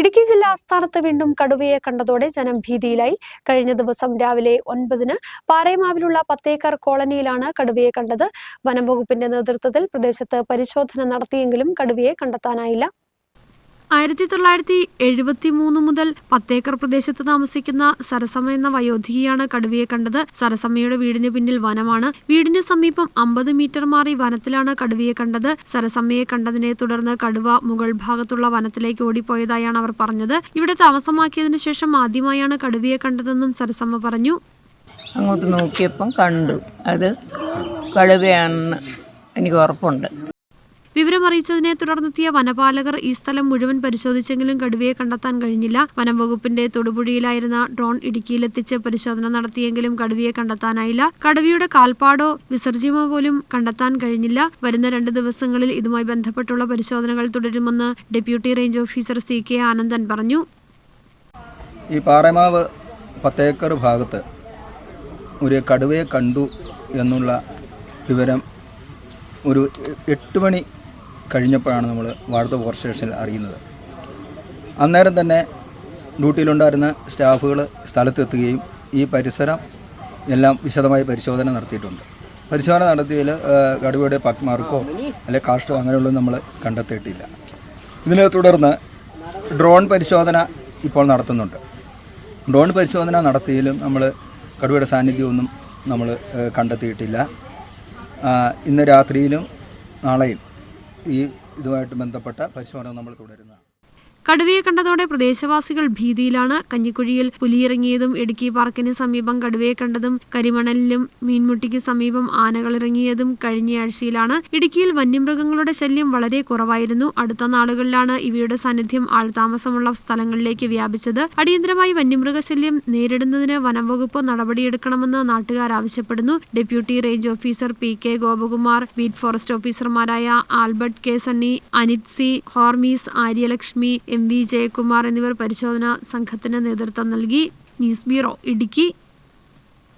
ഇടുക്കി ജില്ലാ ആസ്ഥാനത്ത് വീണ്ടും കടുവയെ കണ്ടതോടെ ജനം ഭീതിയിലായി. കഴിഞ്ഞ ദിവസം രാവിലെ ഒൻപതിന് പാറേമാവിലുള്ള പത്തേക്കർ കോളനിയിലാണ് കടുവയെ കണ്ടത്. വനം വകുപ്പിന്റെ നേതൃത്വത്തിൽ പ്രദേശത്ത് പരിശോധന നടത്തിയെങ്കിലും കടുവയെ കണ്ടെത്താനായില്ല. ആയിരത്തി തൊള്ളായിരത്തി എഴുപത്തി മൂന്ന് മുതൽ പത്തേക്കർ പ്രദേശത്ത് താമസിക്കുന്ന സരസമ്മ എന്ന വയോധികയാണ് കടുവയെ കണ്ടത്. സരസമ്മയുടെ വീടിന് പിന്നിൽ വനമാണ്. വീടിന് സമീപം അമ്പത് മീറ്റർ മാറി വനത്തിലാണ് കടുവയെ കണ്ടത്. സരസമ്മയെ കണ്ടതിനെ തുടർന്ന് കടുവ മുകൾ ഭാഗത്തുള്ള വനത്തിലേക്ക് ഓടിപ്പോയതായാണ് അവർ പറഞ്ഞത്. ഇവിടെ താമസമാക്കിയതിനു ശേഷം ആദ്യമായാണ് കടുവയെ കണ്ടതെന്നും സരസമ്മ പറഞ്ഞു. അങ്ങോട്ട് നോക്കിയപ്പം കണ്ടു. അത് കടുവയാണെന്ന് എനിക്ക് ഉറപ്പുണ്ട്. വിവരമറിയിച്ചതിനെ തുടർന്നെത്തിയ വനപാലകർ ഈ സ്ഥലം മുഴുവൻ പരിശോധിച്ചെങ്കിലും കടുവയെ കണ്ടെത്താൻ കഴിഞ്ഞില്ല. വനം വകുപ്പിന്റെ തൊടുപുഴയിലായിരുന്ന ഡ്രോൺ ഇടുക്കിയിലെത്തിച്ച് പരിശോധന നടത്തിയെങ്കിലും കടുവയെ കണ്ടെത്താനായില്ല. കടുവയുടെ കാൽപ്പാടോ വിസർജ്യമോ പോലും കണ്ടെത്താൻ കഴിഞ്ഞില്ല. വരുന്ന രണ്ട് ദിവസങ്ങളിൽ ഇതുമായി ബന്ധപ്പെട്ടുള്ള പരിശോധനകൾ തുടരുമെന്ന് deputy range officer C K Anandan പറഞ്ഞു. ഈ പാറമാവ് പത്തേക്കർ ഭാഗത്ത് ഒരു കടുവയെ കണ്ടു എന്നുള്ള വിവരം ഒരു എട്ട് മണി കഴിഞ്ഞപ്പോഴാണ് നമ്മൾ വാർത്ത പോർ സ്റ്റേഷനിൽ അറിയുന്നത്. അന്നേരം തന്നെ ഡ്യൂട്ടിയിലുണ്ടായിരുന്ന സ്റ്റാഫുകൾ സ്ഥലത്തെത്തുകയും ഈ പരിസരം എല്ലാം വിശദമായി പരിശോധന നടത്തിയിട്ടുണ്ട്. പരിശോധന നടത്തിയതിൽ കടുവയുടെ പക്മാർക്കോ അല്ലെ കാഷ്ടോ അങ്ങനെയുള്ള നമ്മൾ കണ്ടെത്തിയിട്ടില്ല. ഇതിനെ തുടർന്ന് ഡ്രോൺ പരിശോധന ഇപ്പോൾ നടത്തുന്നുണ്ട്. ഡ്രോൺ പരിശോധന നടത്തിയാലും നമ്മൾ കടുവയുടെ സാന്നിധ്യമൊന്നും നമ്മൾ കണ്ടെത്തിയിട്ടില്ല. ഇന്ന് രാത്രിയിലും നാളെയും ഈ ഇതുമായിട്ട് ബന്ധപ്പെട്ട പരിശോധന നമ്മൾ തുടരുന്നതാണ്. കടുവയെ കണ്ടതോടെ പ്രദേശവാസികൾ ഭീതിയിലാണ്. കഞ്ഞിക്കുഴിയിൽ പുലിയിറങ്ങിയതും ഇടുക്കി പാർക്കിന് സമീപം കടുവയെ കണ്ടതും കരിമണലിലും മീൻമുട്ടിക്ക് സമീപം ആനകൾ ഇറങ്ങിയതും കഴിഞ്ഞയാഴ്ചയിലാണ്. ഇടുക്കിയിൽ വന്യമൃഗങ്ങളുടെ ശല്യം വളരെ കുറവായിരുന്നു. അടുത്ത നാളുകളിലാണ് ഇവയുടെ സാന്നിധ്യം ആൾതാമസമുള്ള സ്ഥലങ്ങളിലേക്ക് വ്യാപിച്ചത്. അടിയന്തരമായി വന്യമൃഗശല്യം നേരിടുന്നതിന് വനം വകുപ്പ് നടപടിയെടുക്കണമെന്ന് നാട്ടുകാർ ആവശ്യപ്പെടുന്നു. Deputy range officer P K Gopakumar beat forest ഓഫീസർമാരായ Albert K Sunny Anith C Hormis Aryalakshmi M V Jayakumar എന്നിവർ പരിശോധനാ സംഘത്തിന് നേതൃത്വം നൽകി. News bureau Idukki.